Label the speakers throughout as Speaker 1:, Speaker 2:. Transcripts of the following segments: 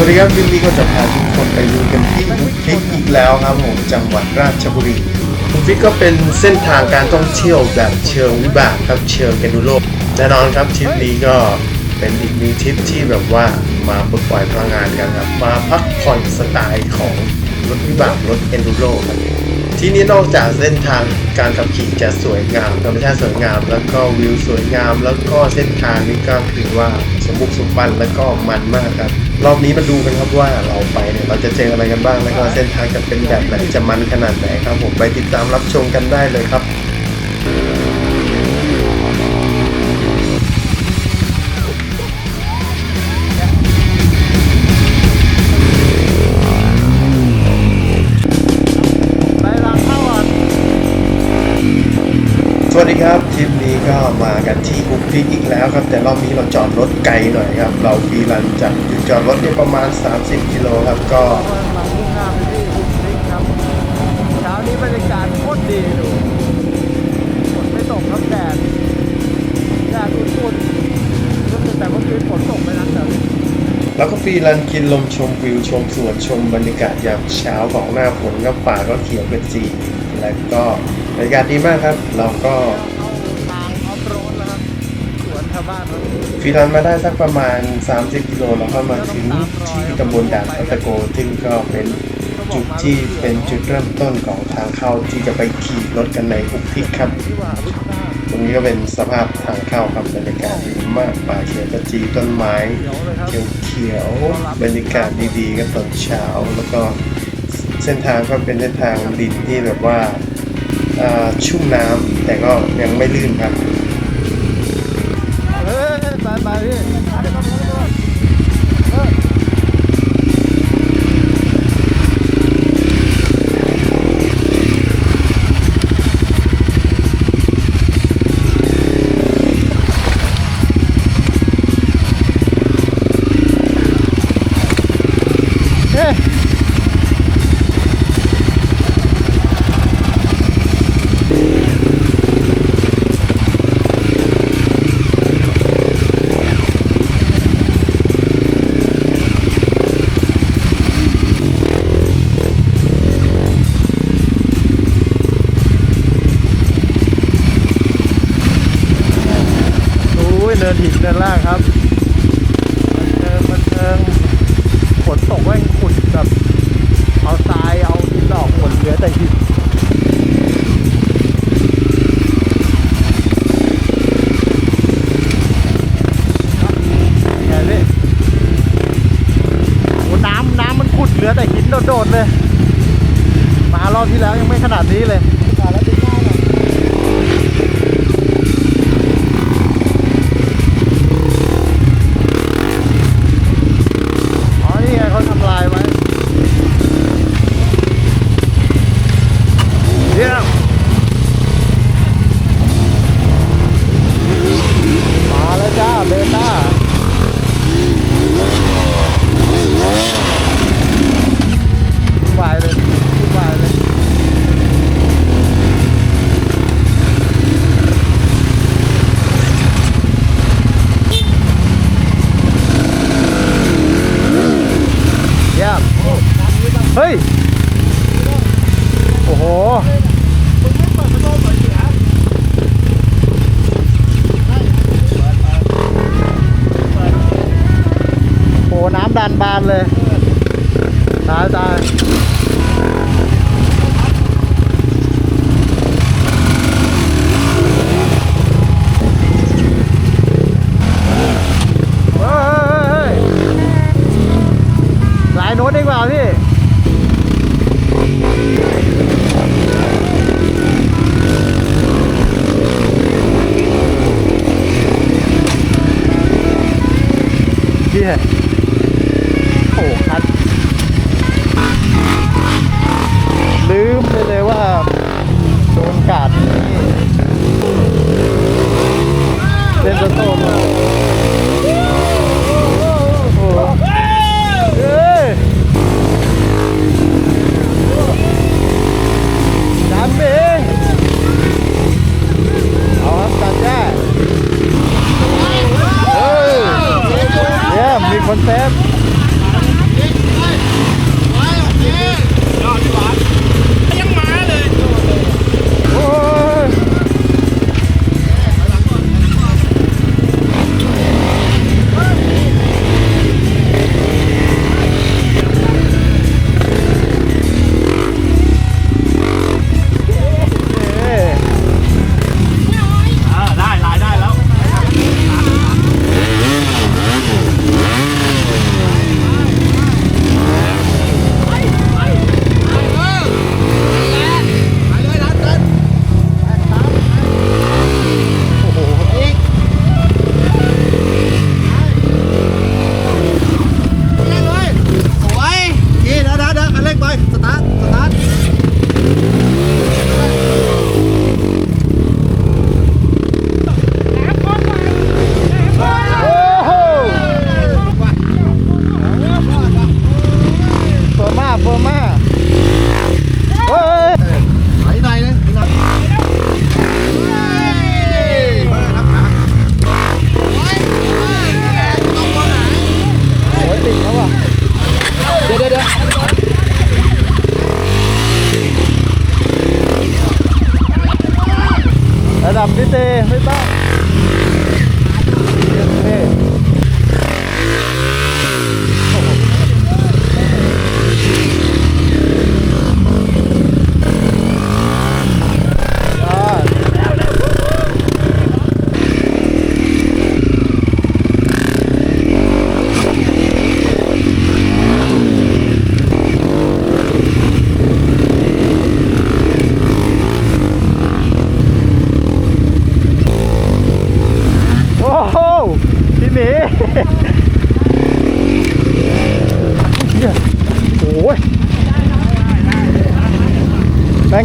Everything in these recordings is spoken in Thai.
Speaker 1: สวัสดีครับคลิปนี้ก็จะพาทุกคนไปดูกันที่บุฟฟิกอีกแล้วครับผมจังหวัดราชบุรีบุฟฟิกก็เป็นเส้นทางการท่องเที่ยวแบบเชิงวิบากครับเชิงแกนูโลแน่นอนครับทริปนี้ก็เป็นอีกหนึ่งทริปที่แบบว่ามาปลดปล่อยพลังงานกันครับมาพักผ่อนสไตล์ของรถวิบากรถเอนดูโรครับที่นี่นอกจากเส้นทางการขับขี่จะสวยงามธรรมชาติสวยงาม แล้วก็วิวสวยงาม แล้วก็เส้นทางนี้ก็คือว่าสมบุกสมบันแล้วก็มันมากครับ รอบนี้มาดูกันครับว่าเราไปเนี่ยเราจะเจออะไรกันบ้าง แล้วก็เส้นทางจะเป็นแบบไหนจะมันขนาดไหนครับผมไปติดตามรับชมกันได้เลยครับ
Speaker 2: ไปล้างข้าก่อน
Speaker 1: สวัสดีครับทริป ก็มากันที่บุฟฟิกอีกแล้วครับ แต่รอบนี้เราจอดรถไกลหน่อยครับ เราฟรีรันจากจุดจอดรถเนี่ยประมาณ 30 กิโลครับก็
Speaker 2: กำลังมุ่หน้าไปที่บุฟริกครับเช้านี้บรรยากาศโคตรดีดูฝนไม่ตกครับแดดแดดอุ่นๆรู้สึกแต่เมื่อคืนฝนตกไปนะแต่
Speaker 1: แล้วก็ฟรีรันกินลมชมวิวชมสวนชมบรรยากาศยามเช้าของหน้าฝนก็ป่าก็เขียวกระจีและก็บรรยากาศดีมากครับ เราก็
Speaker 2: ฟรีรัน
Speaker 1: มาได้สักประมาณ 30 กิโลแล้วก็มาถึงที่ตำบลด่านพัตะโกซึ่งก็เป็นจุดที่เป็นจุดเริ่มต้นของทางเข้าที่จะไปขี่รถกันในอุกทิกครับ ตรงนี้ก็เป็นสภาพทางเข้าครับบรรยากาศดีมากป่าเขียวกระจีต้นไม้
Speaker 2: เขียวเขี
Speaker 1: ยวเขียวๆบรรยากาศดีๆก็ตอนเช้าแล้วก็เส้นทางก็เป็นเส้นทางดินที่แบบว่าชุ่มน้ำแต่ก็ยังไม่ลื่นครับ
Speaker 2: ฮ้ยไโดดๆเลย มารอบที่แล้วยังไม่ขนาดนี้เลย โอ้โหน้ำดันบานเลย ลืมไปเลยว่า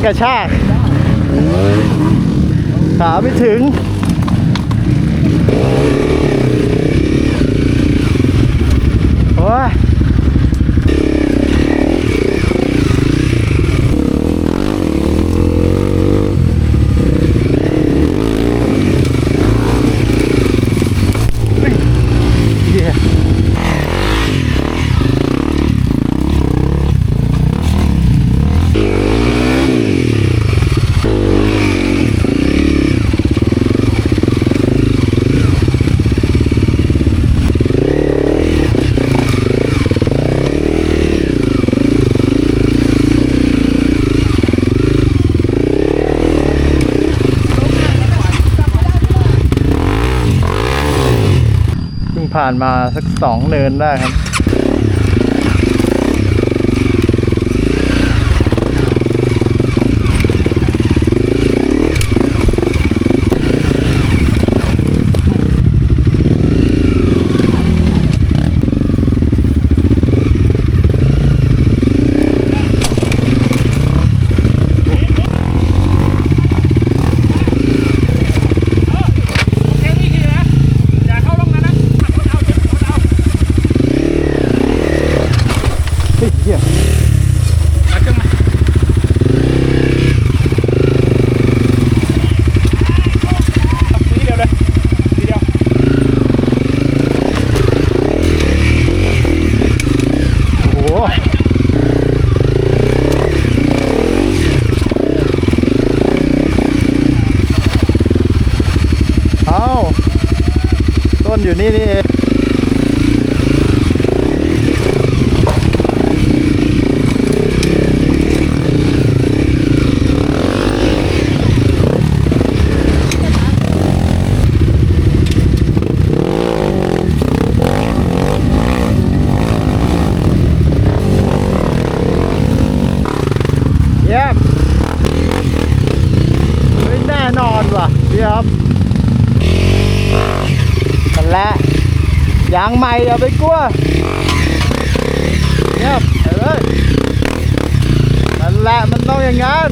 Speaker 2: กระชาก ขาไม่ถึง ผ่านมาสักสองเนินได้ครับ
Speaker 3: แค่นี้ทีนะ อย่าเข้าร่องนั้นนะเอาเอาเอา
Speaker 2: เฮ้ยเหี้ย
Speaker 3: เอาเครื่องมาทีเดียวเลยทีเดียว
Speaker 2: โอ้โหเอาต้นอยู่นี่นี่เอง เยี่ยมเฮ้ยแน่นอนว่ะพี่ ครับนั่นแหละยางใหม่อย่าไปกลัวเยี่ยมไปเลยนั่นแหละมันต้องอย่างนั้น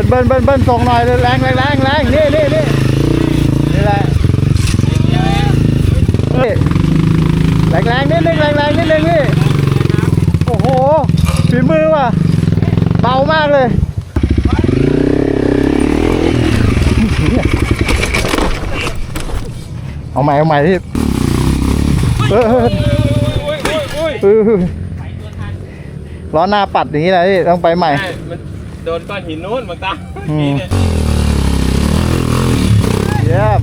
Speaker 2: เบิ้ลเบิ้ลเบิ้ลส่งหน่อยแรงแรงแรงแรงนี่นี่นี่นี่แหละแรงแรงนิดนึงแรงแรงนิดนึงนี่โอ้โหฝีมือว่ะเบามากเลยเอาใหม่เอาใหม่ที่เออเออล้อหน้าปัดอย่างนี้แหละพี่ต้องไปใหม่
Speaker 3: มันโดนก้อนหินนู้นบางตา
Speaker 2: อืม
Speaker 3: นี่เนี่ย
Speaker 2: เยี่ยม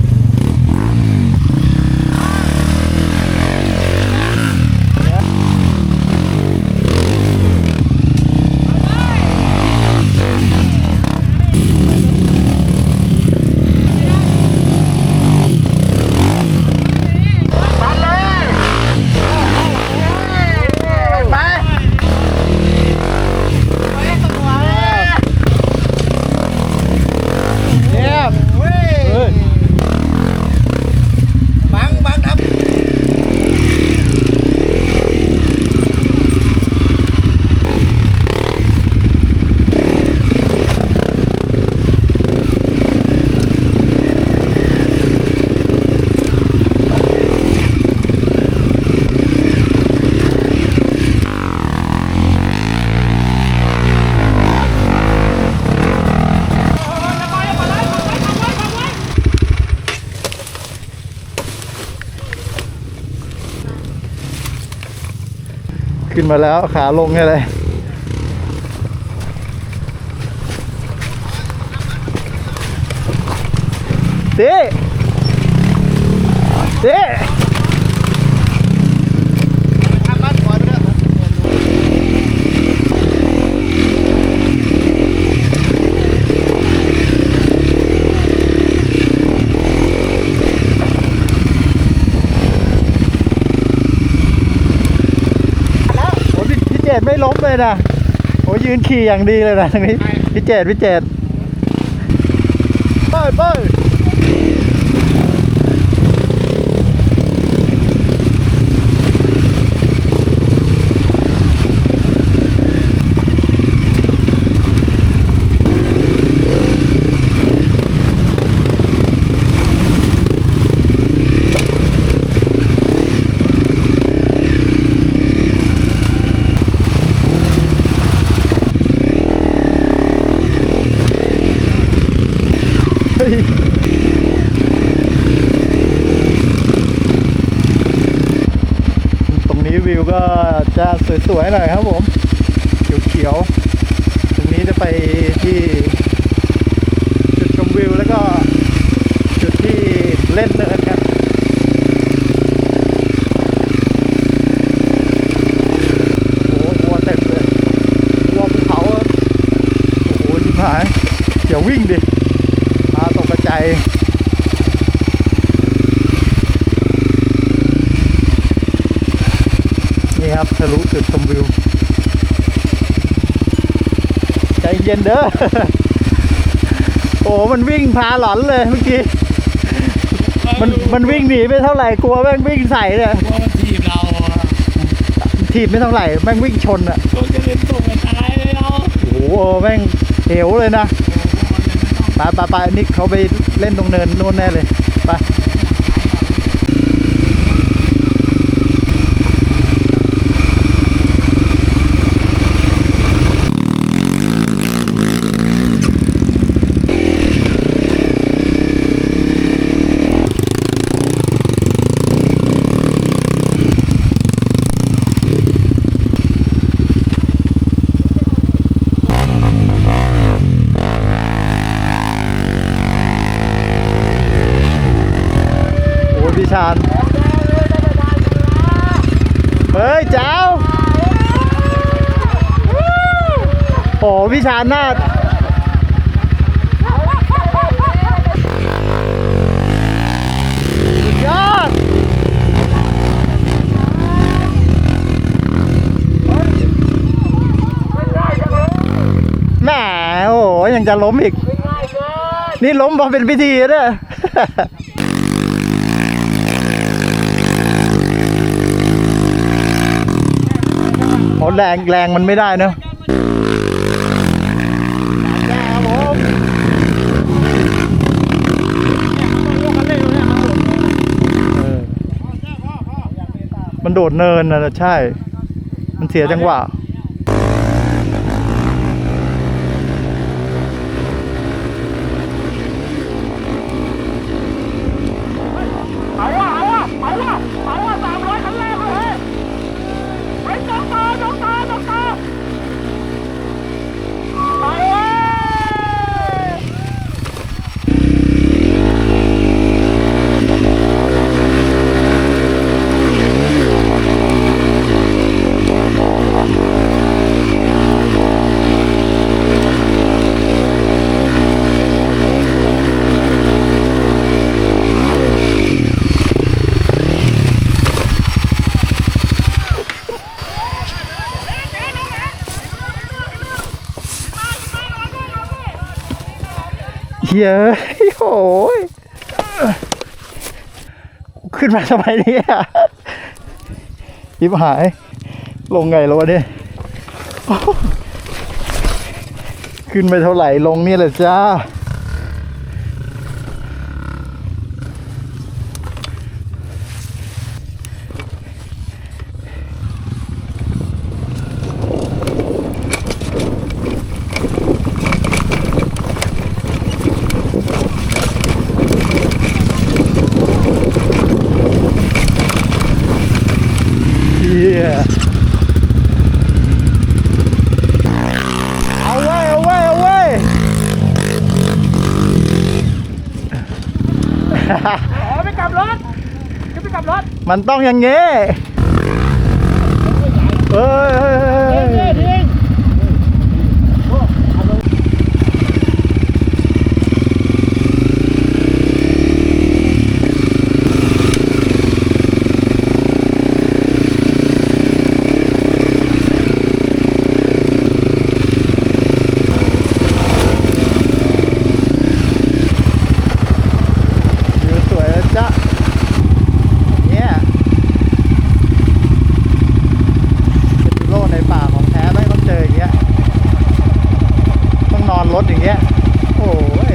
Speaker 2: เยี่ยมเฮ้ย
Speaker 4: บังบังทำ
Speaker 2: ขึ้น มาแล้วขาลงเนี่ยเลย ดิดิ
Speaker 1: ทำบ้านขวาไปด้วย
Speaker 2: โอ้พี่พี่ เจตไม่ล้มเลยนะโอ้ยืนขี่อย่างดีเลยนะทางนี้พี่เจตพี่เจตไปไปเนี้วิวก็จะสวยๆหน่อยครับผมเขียวๆตรงนี้จะไปที่จุดชมวิวแล้วก็จุดที่เล่นเนินกันโอ้โหวัวเต็มเลยวัวภูเขาโอ้โหชิบหายเดี๋ยววิ่งดิพาตกกระจายนี่ ครับทะลุจุดชมวิว ใจเย็นเด้อ โอ้มันวิ่งพาหลอนเลยเมื่อกี้ มันมันวิ่งหนีไม่เท่าไหร่กลัวแม่งวิ่งใส่เลย
Speaker 3: กลัวมันถีบเราอะ
Speaker 2: ถีบไม่เท่าไหร่แม่งวิ่งชนอะ
Speaker 3: ตัวจะเล่นส่งกันตายเลยเรา
Speaker 2: โอ้โหแม่งเหวเลยนะไปไปไปนิกเขาไปเล่นตรงเนินนู่นแน่เลยไปโอ้ยพี่ชานเฮ้ยเจ้า โอ้พี่ชานหน้าดยอดแหมโอ้โหยังจะล้มอีก นี่ล้มพอเป็นพิธีเด้อโอ้แรงแรงมันไม่ได้เนอะเออมัน โดดเนินนะใช่ มันเสียจังหวะ
Speaker 3: เอาว่ะเอาว่ะเอาว่ะเอาว่ะสามร้อยคันแรกเลยเฮ้ยจ้องตาจ้องตาจ้องตาไปเว้ย
Speaker 2: เฮ้ยโอ้ยขึ้นมาทำไมเนี่ยยิบหาย ลงไงแล้ววะเนี่ยขึ้นไปเท่าไหร่ลงนี่แหละจ้า เฮียเอาไว้ยเอาไว้ยเอาไว้ย
Speaker 3: อ๋อไปกลับรถขึ้นไปกลับรถ
Speaker 2: มันต้องอย่างงี้ยเฮ้ยเฮ้ยเฮ้ยวิวสวยนะจ๊ะเนี่ยเป็นโลกในป่าของแท้ไม่ต้องเจออย่างเงี้ย ต้องนอนรถอย่างเงี้ย โอ้ย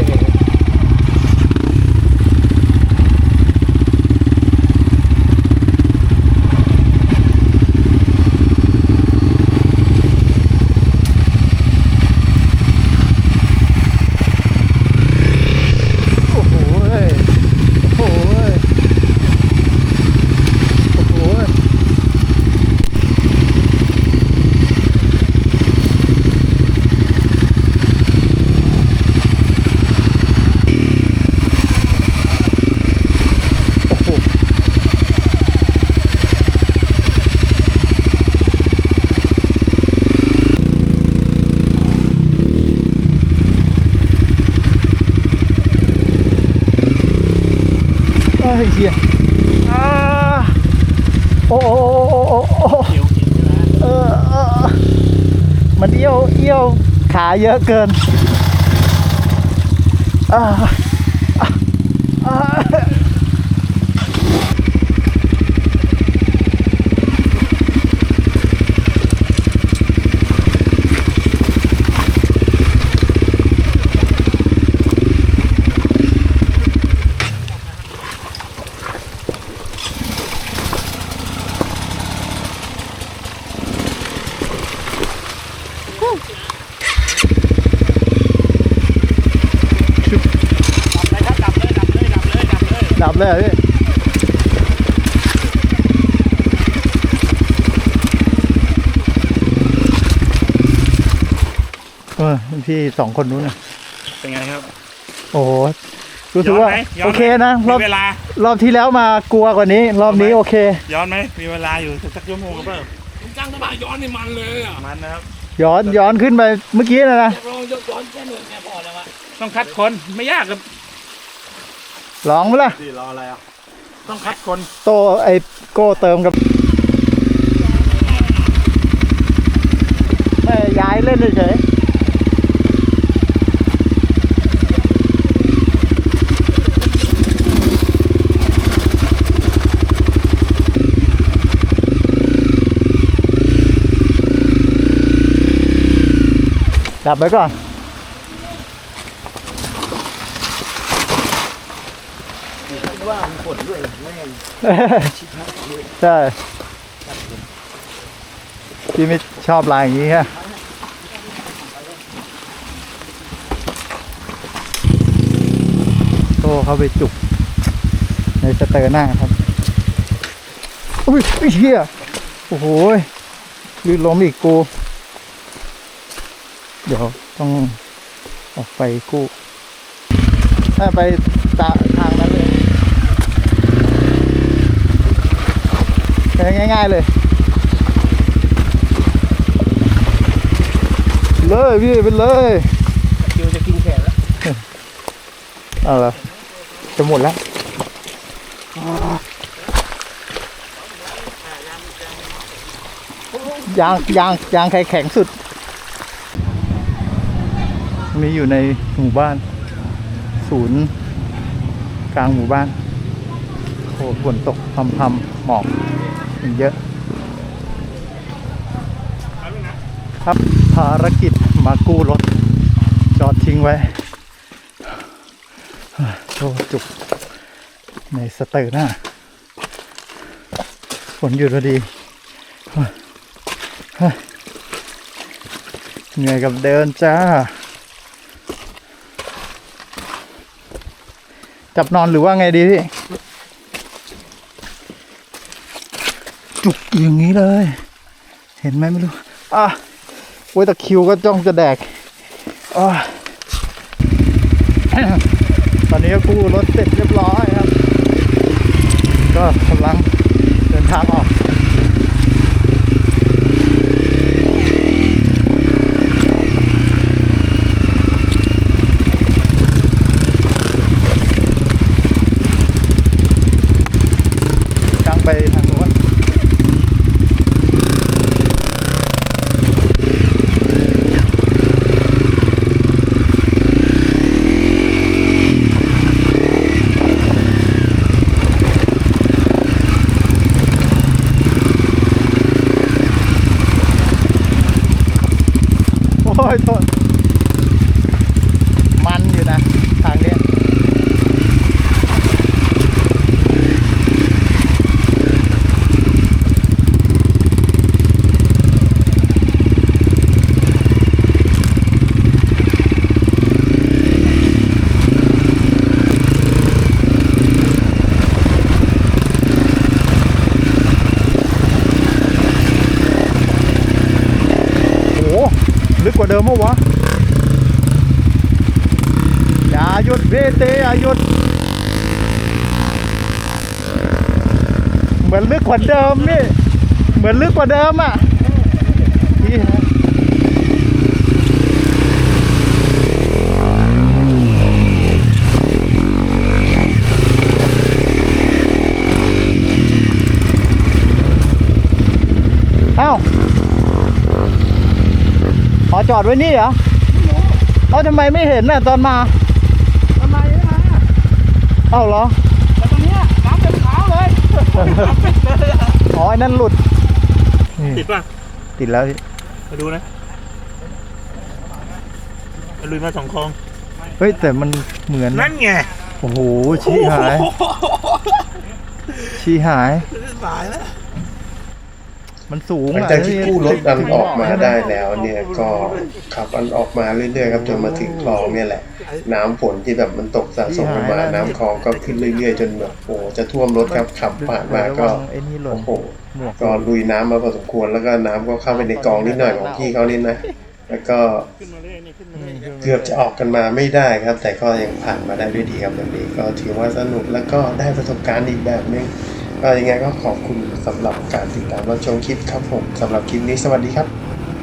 Speaker 2: โอ้โหยโอ้โหยโอ้โหย โอ้โหเอ้ยเฮียอ่าโอ้โอ้โอ้โอ้โอ้เออเออมันเอี้ยวเอี้ยวขาเยอะเกินอ่าอ่าอ่า ดับเลยเหรอพี่เออพี่สองคนนู้นน่ะ
Speaker 3: เป็นไงครับ
Speaker 2: โอ้โหรู้สึกว่า
Speaker 3: ย้อนไหมย้อนไหม
Speaker 2: โอเคนะร
Speaker 3: มี
Speaker 2: อบ
Speaker 3: เวลา
Speaker 2: รอบที่แล้วมากลัวกว่านี้ รอบนี้
Speaker 3: ทำไม
Speaker 2: โอเค
Speaker 3: ย้อนไหมมีเวลาอยู่สักชั่วโมงก็เพิ่ม
Speaker 4: จ้างกระบะย้อนนี่มันเลยอะ
Speaker 3: มันนะครับ
Speaker 2: ย้อนย้อนขึ้นไปเมื่อกี้นะนะ
Speaker 4: ลองย้อนแค่หนึ่งเนี่ยพอแล้ววะ
Speaker 3: ต้องคัดคนไม่ยากครับ
Speaker 2: ลองไหมล่ะ
Speaker 3: ดีรออะไรอะ ต้องคัดคน
Speaker 2: โตไอโก้เติมกับไม่ย้ายเล่นเฉยดับไว้ก่อน ใช่พี่ไม่ชอบลายอย่างนี้ฮะโตเขาไปจุก ในสเตอร์หน้าครับอุ้ยอุ้ยเฮียโอ้โหลื่นล้มอีกกู เดี๋ยวต้องออกไปกู้ ถ้าไปตาทา งนั้นเลยแค่ง่าย ๆ เลย เลยพี่เป็นเลย
Speaker 4: คิวจะกินแขนแล้ว
Speaker 2: เอาละจะหมดแล้วยางยางยางใครแข็งสุด มีอยู่ในหมู่บ้าน ศูนย์กลางหมู่บ้านโอ้ฝนตกพรำๆหมอก เยอะ ครับภารกิจมากู้รถ จอดทิ้งไว้โอ้จุก ในสเตอร์หน้าฝนหยุดพอดีเฮ้ยเฮ้ยเหนื่อยกับเดินจ้า จับนอนหรือว่าไงดีพี่ จุกอย่างนี้เลย เห็นไหมไม่รู้อะโอ้ยตะคิวก็จ้องจะแดกอะตอนนี้ก็กู้รถเสร็จเรียบร้อยครับ ก็กำลังเดินทางออกลางไปทางโน้นโอ้ยโทษมันอยู่นะ ทางเนี้ย โอ้โหลึ กกว่าเดิมมั้วะอย่าหยุดพี่เตอย่าหยุด เหมือนลึกกว่าเดิมนี่ เหมือนลึกกว่าเดิมอะนี่นะเอ้าอ๋อ จอดไว้นี่เหรอเอ้าทำไมไม่เห็นน่ะตอนมา
Speaker 3: ทำไมไม่มา
Speaker 2: เอ้าเหรอ
Speaker 3: แต่ตรงเนี้ยน้ำเต็มเท้าเลย
Speaker 2: อ๋อไอ้นั่นหลุดนี่
Speaker 3: ติดป่ะ
Speaker 2: ติดแล้วพี่
Speaker 3: มาดูนะลุยมาสองคลอง
Speaker 2: เฮ้ยแต่มันเหมือน
Speaker 3: นั่นไง
Speaker 2: โอ้โหชี้หายชี้หาย
Speaker 3: ตายแล้ว
Speaker 2: มันสูง
Speaker 1: หลัง
Speaker 2: อะ
Speaker 1: จากที่กู้รถดันออกมา
Speaker 2: ใช่ห
Speaker 1: ได้แล้วเนี่ยก็ขับมันออกมาเรื่อยๆครับจนมาถึงคลองเนี่ยแหละ น้ำฝนที่แบบมันตกสะสมลงมาน้ำคลองก็ขึ้นเรื่อยๆ จนแบบโอ้โหจะท่วมรถครับขับผ่านมาก็
Speaker 2: ระวังไอ้นี่หล่น
Speaker 1: โอ้โห
Speaker 2: หมวก
Speaker 1: ก็ลุยน้ำมาพอสมควรแล้วก็น้ำก็เข้าไปในกองนิดหน่อยของพี่เขานี่นะแล้วก็
Speaker 3: ขึ้นมาเรื่อยนี่ขึ้นมาเรื่อย
Speaker 1: เกือบจะออกกันมาไม่ได้ครับ แต่ก็ยังผ่านมาได้ด้วยดีครับวันนี้ก็ถือว่าสนุกแล้วก็ได้ประสบการณ์อีกแบบนึงก็ ยังไงก็ขอบคุณสำหรับการติดตามรับชมคลิปครับผมสำหรับคลิปนี้สวัสดีครับ